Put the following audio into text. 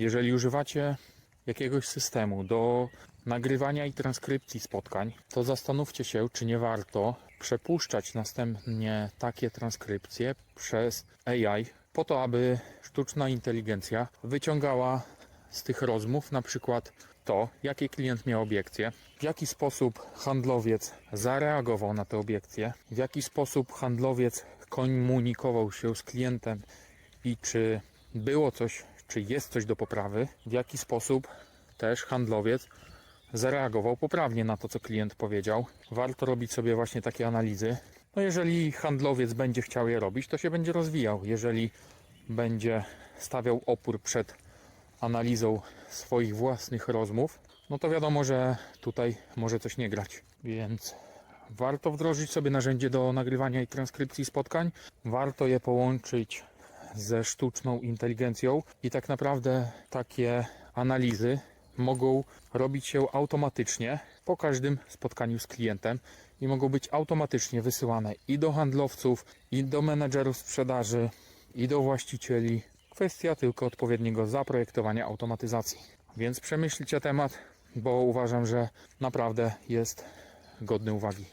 Jeżeli używacie jakiegoś systemu do nagrywania i transkrypcji spotkań, to zastanówcie się, czy nie warto przepuszczać następnie takie transkrypcje przez AI, po to, aby sztuczna inteligencja wyciągała z tych rozmów na przykład to, jakie klient miał obiekcje, w jaki sposób handlowiec zareagował na te obiekcje, w jaki sposób handlowiec komunikował się z klientem i czy było coś, czy jest coś do poprawy, w jaki sposób też handlowiec zareagował poprawnie na to, co klient powiedział. Warto robić sobie właśnie takie analizy. No jeżeli handlowiec będzie chciał je robić, to się będzie rozwijał. Jeżeli będzie stawiał opór przed analizą swoich własnych rozmów, no to wiadomo, że tutaj może coś nie grać. Więc warto wdrożyć sobie narzędzie do nagrywania i transkrypcji spotkań. Warto je połączyć ze sztuczną inteligencją i tak naprawdę takie analizy mogą robić się automatycznie po każdym spotkaniu z klientem i mogą być automatycznie wysyłane i do handlowców, i do menedżerów sprzedaży, i do właścicieli. Kwestia tylko odpowiedniego zaprojektowania automatyzacji. Więc przemyślcie temat, bo uważam, że naprawdę jest godny uwagi.